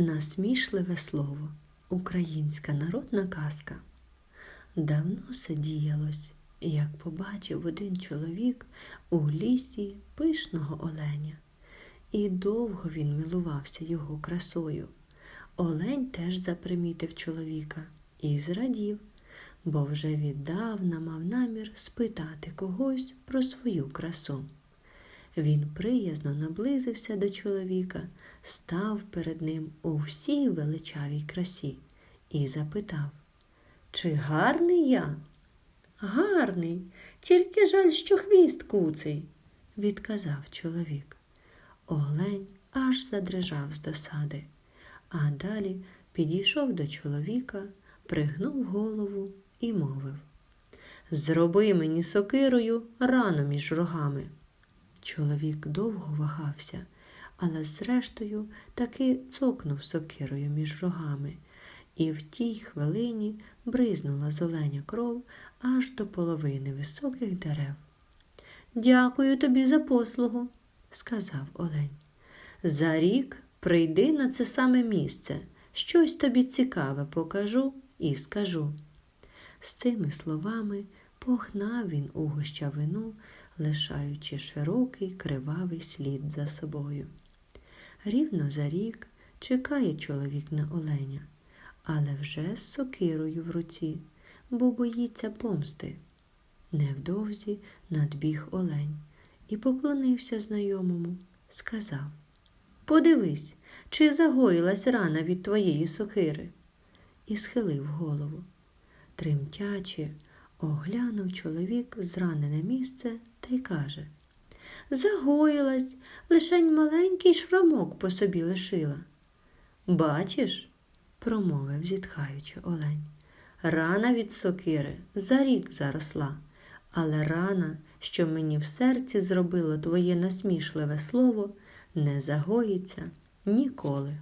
Насмішливе слово. Українська народна казка. Давно сидіялось, як побачив один чоловік у лісі пишного оленя. І довго він милувався його красою. Олень теж запримітив чоловіка і зрадів, бо вже віддавна мав намір спитати когось про свою красу. Він приязно наблизився до чоловіка, став перед ним у всій величавій красі і запитав Чи гарний я? Гарний, тільки жаль, що хвіст куций, відказав чоловік. Олень аж задрижав з досади, а далі підійшов до чоловіка, пригнув голову і мовив Зроби мені сокирою рану між рогами. Чоловік довго вагався, але зрештою таки цокнув сокирою між рогами, і в тій хвилині бризнула з оленя кров аж до половини високих дерев. Дякую тобі за послугу, сказав Олень. За рік прийди на це саме місце, щось тобі цікаве покажу і скажу. З цими словами погнав він у гущавину, лишаючи широкий кривавий слід за собою. Рівно за рік чекає чоловік на оленя, але вже з сокирою в руці, бо боїться помсти. Невдовзі надбіг олень і поклонився знайомому, сказав Подивись, чи загоїлась рана від твоєї сокири, і схилив голову. Тремтячи, оглянув чоловік зранене місце та й каже Загоїлась, лишень маленький шрамок по собі лишила. Бачиш, промовив, зітхаючи олень. Рана від сокири за рік заросла, але рана, що мені в серці зробило твоє насмішливе слово, не загоїться ніколи.